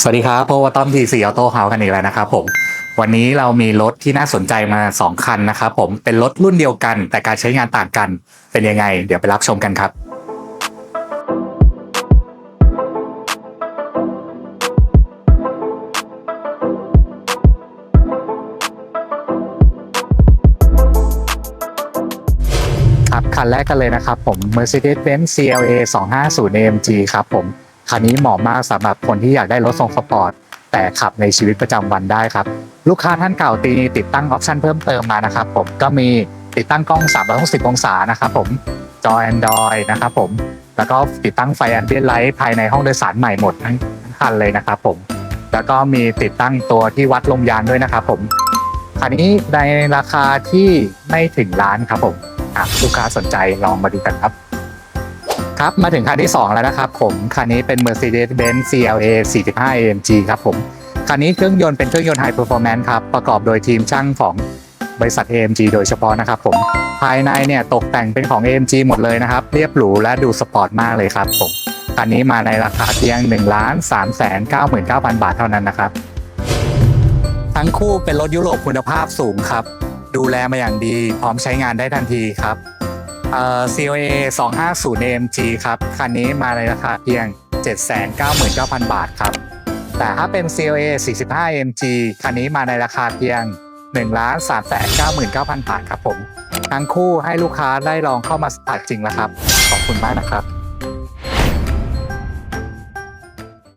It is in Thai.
สวัสดีครับพบกับต้อมทีซีออโต้เฮากันอีกแล้วนะครับผม วันนี้เรามีรถที่น่าสนใจมา 2 คันนะครับผมเป็นรถรุ่นเดียวกัน แต่การใช้งานต่างกันเป็นยังไง เดี๋ยวไปรับชมกันครับครับคันแรกกันเลยนะครับผม Mercedes-Benz CLA 250 AMG ครับผม คันนี้เหมาะมากสำหรับคนที่อยากได้รถทรงสปอร์ตแต่ขับในชีวิตประจำวันได้ครับ ลูกค้าท่านเก่าตีติดตั้งออปชันเพิ่มเติมมานะครับผมก็มีติดตั้งกล้อง 360 องศานะครับผมจอ Android นะครับผมแล้วก็ติดตั้งไฟแอมเบียนไลท์ภายในห้องโดยสารใหม่หมดทั้งคันเลยนะครับผมแล้วก็มีติดตั้งตัวที่วัดลมยางด้วยนะครับผมคันนี้ในราคาที่ไม่ถึงล้านครับผมอะลูกค้าสนใจลองมาดูกันครับ ครับ มาถึงคันที่ 2 แล้วนะครับผม คันนี้เป็น Mercedes-Benz CLA 45 AMG ครับผม คันนี้เครื่องยนต์เป็นเครื่องยนต์ High Performance ครับ ประกอบโดยทีมช่างของบริษัท AMG โดยเฉพาะนะครับผม ภายในเนี่ยตกแต่งเป็นของ AMG หมดเลยนะครับ เรียบหรูและดูสปอร์ตมากเลยครับผม คันนี้มาในราคาเพียง1ล้าน3แสน99,000 บาทเท่านั้นนะครับ ทั้งคู่เป็นรถยุโรปคุณภาพสูงครับ ดูแลมาอย่างดี พร้อมใช้งานได้ทันทีครับ COA 250 AMG ครับ คันนี้มาในราคาเพียง 799,000 บาทครับ แต่ถ้าเป็น COA 45 AMG คันนี้มาในราคาเพียง 1 399,000 บาทครับผม ทั้งคู่ให้ลูกค้าได้ลองเข้ามาสัมผัสจริงแล้วครับ ขอบคุณมากนะครับ